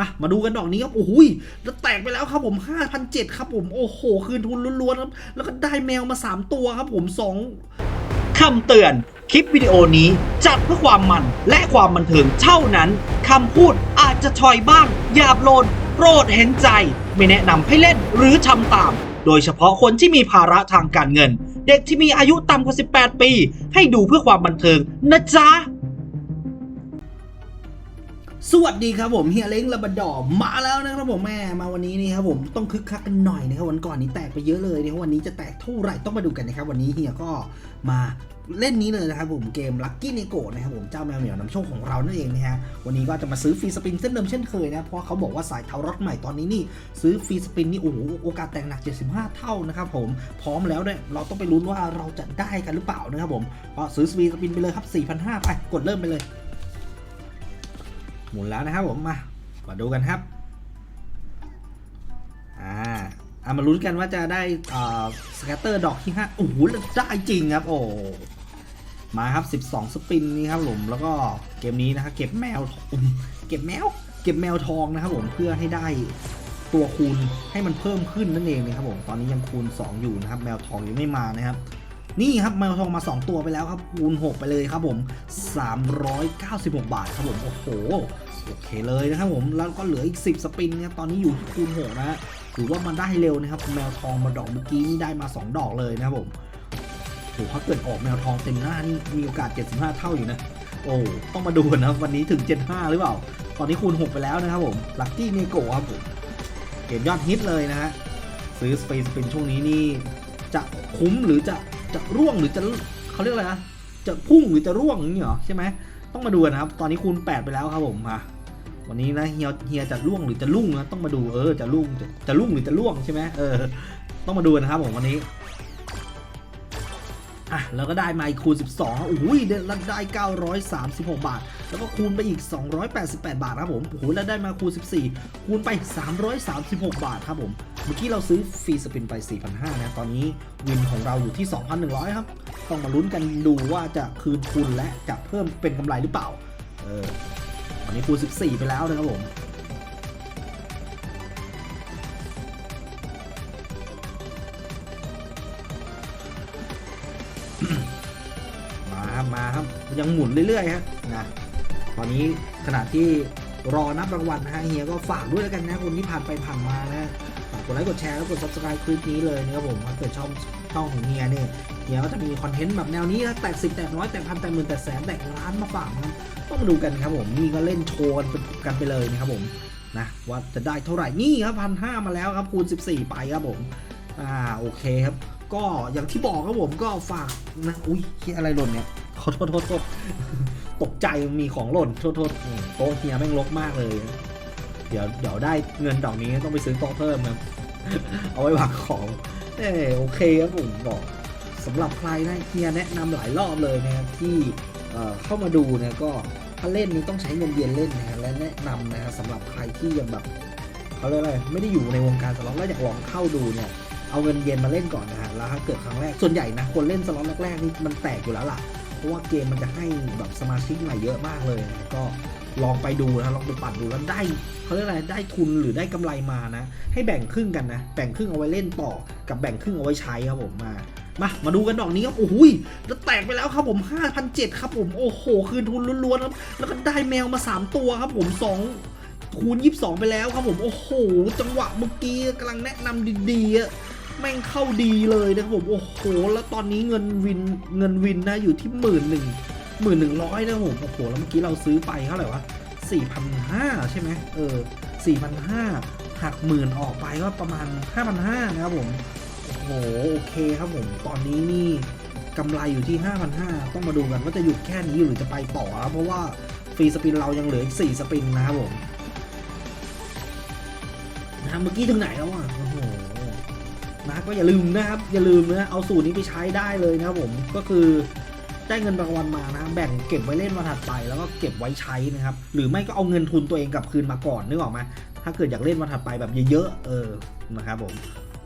มามาดูกันดอกนี้ครับโอ้โหแล้วแตกไปแล้วครับผม 5,007ครับผมโอ้โห คืนทุนล้วนๆครับ แล้วก็ได้แมวมา 3 ตัวครับผม 2 คำเตือน คลิปวิดีโอนี้จัดเพื่อความมันและความบันเทิงเท่านั้น คำพูดอาจจะชอยบ้างหยาบโลนโปรดเห็นใจ ไม่แนะนำให้เล่นหรือทำตาม โดยเฉพาะคนที่มีภาระทางการเงิน เด็กที่มีอายุต่ำกว่า 18 ปี ให้ดูเพื่อความบันเทิงนะจ๊ะ สวัสดีครับผมเฮียเล้งระบดอมาแล้วนะครับผมแม่มาวันนี้นี่ครับผมต้องคึกคักกันหน่อยนะครับวันก่อนนี้แตกไปเยอะเลยนะครับวันนี้จะแตกเท่าไหร่ต้องมาดูกันนะครับวันนี้เฮียก็มาเล่นนี้เลยนะครับผมเกม Lucky n e g o นะครับผมเจ้าแมวเหมียวนำโชคของเรานั่นเองนะฮะวันนี้ก็จะมาซื้อฟรีสปินเส้นเดิมเช่นเคยนะเพราะเขาบอกว่าสายเทารถใหม่ตอนนี้นี่ซื้อฟรีสปินนี่โอ้โหโอกาสแตกหนัก 75 เท่านะครับผมพร้อมแล้วเนี่ยเราต้องไปลุ้นว่าเราจะได้กันหรือเปล่านะครับผมก็ซื้อฟรีสปินไปเลยครับ4,500ไปกดเริ่มไปเลย หมุนแล้วนะครับผมมามาดูกันครับอ่าอามาลุ้นกันว่าจะได้อ่าสแกตเตอร์ดอกที่5โอ้โหได้จริงครับ โอ้มาครับ 12 สปินนี่ครับผมแล้วก็เกมนี้นะครับเก็บแมวอืมเก็บแมว เก็บแมวทองนะครับผมเพื่อให้ได้ตัวคูณให้มันเพิ่มขึ้นนั่นเองนะครับผมตอนนี้ยังคูณ 2 อยู่นะครับ แมวทองยังไม่มานะครับ นี่ครับแมวทองมา 2 ตัวไปแล้วครับคูณ 6 ไปเลยครับผม 396 บาทครับผมโอ้โห โอเคเลยนะครับผมแล้วก็เหลืออีก 10 สปินนะตอนนี้อยู่ที่คูณ6นะถือว่ามันได้เร็วนะครับแมวทองมาดอกเมื่อกี้นี่ได้มา 2 ดอกเลยนะครับผมโอ้โหถ้าเกิดออกแมวทองเต็มหน้านี่มีโอกาส 75 เท่าอยู่นะ โอ้ต้องมาดูนะวันนี้ถึง 75 หรือเปล่า ตอนนี้คูณ 6 ไปแล้วนะครับผมลัคกี้เนโกครับผมเกมยอดฮิตเลยนะฮะซื้อสเปซสปินช่วงนี้นี่จะคุ้มหรือจะจะร่วงหรือจะเขาเรียกอะไรนะจะพุ่งหรือจะร่วงอย่างนี้เหรอใช่ไหมต้องมาดูนนะครับ ตอนนี้คูณ 8 ไปแล้วครับผมมา วันนี้นะเฮียเฮียจะร่วงหรือจะลุ่งนะต้องมาดูเออจะลุ่งจะจะลุ่งหรือจะล่วงใช่ไหมเออ ต้องมาดูนะครับผมวันนี้อะแล้วก็ได้มาอีกคูณ 12โอ้โหได้ได้ 936 บาท แล้วก็คูณไปอีก 288 บาทครับผมโอ้โหแล้วได้มาคูณ 14 คูณไป 336 บาทครับผม เมื่อกี้เราซื้อฟรีสปินไป4,500นะ ตอนนี้วินของเราอยู่ที่ 2,100 ครับ ต้องมาลุ้นกันดูว่าจะคืนทุนและจะเพิ่มเป็นกำไรหรือเปล่า เออ นี้คูณ14 ไปแล้วนะครับผมมาครับมาครับยังหมุนเรื่อยๆฮะนะตอนนี้ขณะที่รอนับรางวัลนะฮะเฮียก็ฝากด้วยแล้วกันนะคนที่ผ่านไปผ่านมานะ กดไลค์กดแชร์แล้วกด subscribe คลิปนี้เลยนะครับผมถ้าเกิดชอบช่องของเฮียเนี่ยเฮียก็จะมีคอนเทนต์แบบแนวนี้นะแตกสิบแตกร้อยแตกพันแตกหมื่นแตกแสนแตกล้านมาฝากนะต้องมาดูกันครับผมนี่ก็เล่นโชว์กันกันไปเลยนะครับผมนะว่าจะได้เท่าไหร่นี่ครับพันห้ามาแล้วครับคูณ 14 ไปครับผมอ่าโอเคครับ ก็อย่างที่บอกครับผมก็ฝากนะอุ้ยอะไรหล่นเนี่ยขอโทษโทษโทษตกใจมีของหล่นโทษโทษโต๊ะเฮียแม่งรกมากเลย เดี๋ยวเดี๋ยวได้เงินดอกนี้ต้องไปซื้อโต๊ะเพิ่มครับเอาไว้วางของเออโอเคครับผมบอกสำหรับใครนะเฮียแนะนำหลายรอบเลยนะครับที่เอ่อเข้ามาดูเนี่ยก็ถ้าเล่นนี้ต้องใช้เงินเย็นเล่นนะฮะและแนะนำนะฮะสำหรับใครที่ยังแบบเขาเรียกอะไรไม่ได้อยู่ในวงการสล็อตแล้วอยากลองเข้าดูเนี่ยเอาเงินเย็นมาเล่นก่อนนะฮะแล้วถ้าเกิดครั้งแรกส่วนใหญ่นะคนเล่นสล็อตแรกๆนี่มันแตกอยู่แล้วล่ะเพราะว่าเกมมันจะให้แบบสมาชิกใหม่เยอะมากเลยนะก็ ลองไปดูนะลองไปปั่นดูแล้วได้เขาเรียกอะไรได้ทุนหรือได้กำไรมานะ ให้แบ่งครึ่งกันนะ แบ่งครึ่งเอาไว้เล่นต่อ กับแบ่งครึ่งเอาไว้ใช้ครับผมมามา มาดูกันดอกนี้ครับโอ้โหยแล้วแตกไปแล้วครับผม5,007ครับผม โอ้โห คืนทุนล้วนๆครับ แล้วก็ได้แมวมา 3 ตัวครับผม2คูณ 22 ไปแล้วครับผม โอ้โห จังหวะเมื่อกี้กำลังแนะนำดีๆอะแม่งเข้าดีเลยนะครับผม โอ้โห แล้วตอนนี้เงินวิน เงินวินนะอยู่ที่หมื่นหนึ่ง หมื่นหนึ่งร้อยนะผมโอ้โหแล้วเมื่อกี้เราซื้อไปเท่าไหร่วะสี่พันห้าใช่ไหมเออสี่พันห้าหักหมื่นออกไปก็ประมาณห้าพันห้านะครับผมโอ้โหโอเคครับผมตอนนี้นี่กำไรอยู่ที่ 5,500 ต้องมาดูกันว่าจะหยุดแค่นี้หรือจะไปต่อครับเพราะว่าฟรีสปินเรายังเหลืออีก 4 สปินนะครับผมนะเมื่อกี้ถึงไหนแล้วอะโอ้โหนะก็อย่าลืมนะครับ อย่าลืมนะเอาสูตรนี้ไปใช้ได้เลยนะครับผมก็คือ ได้เงินรางวัลมานะแบ่งเก็บไว้เล่นวันถัดไป แล้วก็เก็บไว้ใช้นะครับ หรือไม่ก็เอาเงินทุนตัวเองกลับคืนมาก่อนนึกออกไหมถ้าเกิดอยากเล่นวันถัดไปแบบเยอะๆเออนะครับผม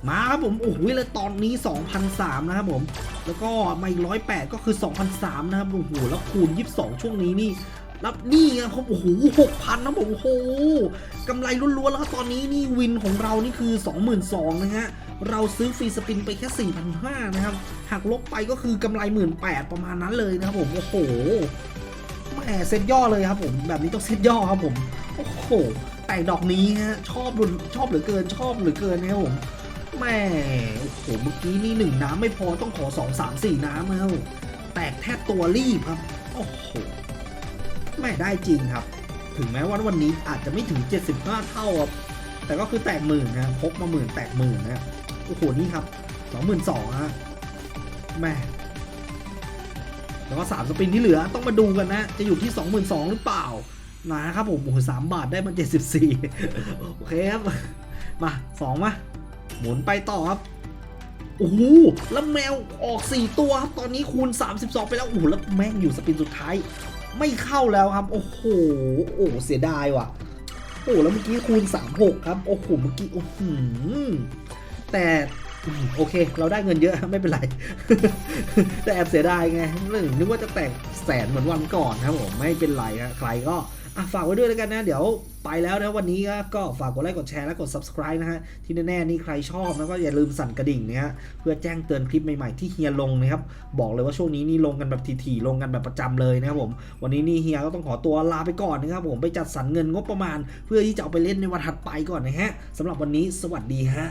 มาครับผมโอ้โหแล้วตอนนี้ 2,003 นะครับผม แล้วก็มาอีก108 ก็คือ 2,003 นะครับโอ้โหแล้วคูณ 22 ช่วงนี้นี่ แล้วนี่ไงครับโอ้โหหกพันนะผมโอ้โหกำไรล้วนๆแล้วตอนนี้นี่วินของเรานี่คือ 22,000นะฮะเราซื้อฟรีสปินไปแค่4,500นะครับหักลบไปก็คือกำไร 18,000ประมาณนั้นเลยนะครับผมโอ้โหแหมเซ็ตย่อเลยครับผมแบบนี้ต้องเซ็ตย่อครับผมโอ้โหแต่ดอกนี้ฮะชอบรุนชอบเหลือเกินชอบเหลือเกินนะครับผมแหม่โอ้โหเมื่อกี้นี่หนึ่งน้ำไม่พอต้องขอสองสามสี่น้ำนะครับผมแตกแทบตัวรีบครับโอ้โห แม่ได้จริงครับ ถึงแม้ว่าวันนี้อาจจะไม่ถึง 75 เท่าครับแต่ก็คือแตกหมื่นนะพกมาหมื่นแตกหมื่นนะโอ้โหนี่ครับสองหมื่นสองฮะแม่แล้วก็สามสปินที่เหลือต้องมาดูกันนะ จะอยู่ที่สองหมื่นสองหรือเปล่านะครับผมโอ้โหสามบาทได้มาเจ็ดสิบสี่โอเคครับ มาสองมาหมุนไปต่อครับโอ้โหแล้วแมวออก 4 ตัวครับ ตอนนี้คูณ 32 ไปแล้วโอ้โหแล้วแม่งอยู่สปินสุดท้าย ไม่เข้าแล้วครับ โอ้โห โอ้เสียดายว่ะ โอ้แล้วเมื่อกี้คูณ 36 ครับ โอ้โห เมื่อกี้โอ้โหแต่โอเค เราได้เงินเยอะไม่เป็นไร แต่แอบเสียดายไงนึกว่าจะแตกแสนเหมือนวันก่อนครับผม ไม่เป็นไรฮะใครก็อะฝากไว้ด้วยแล้วกันนะ เดี๋ยวไปแล้วนะวันนี้ก็ฝากกดไลค์กดแชร์และกด subscribe นะฮะ ที่แน่ๆนี่ใครชอบนะก็อย่าลืมสั่นกระดิ่งนะฮะเพื่อแจ้งเตือนคลิปใหม่ๆที่เฮียลงนะครับ บอกเลยว่าช่วงนี้นี่ลงกันแบบถี่ๆลงกันแบบประจำเลยนะครับผม วันนี้นี่เฮียก็ต้องขอตัวลาไปก่อนนะครับผมไปจัดสรรเงินงบประมาณ เพื่อที่จะเอาไปเล่นในวันถัดไปก่อนนะฮะสำหรับวันนี้สวัสดีฮะ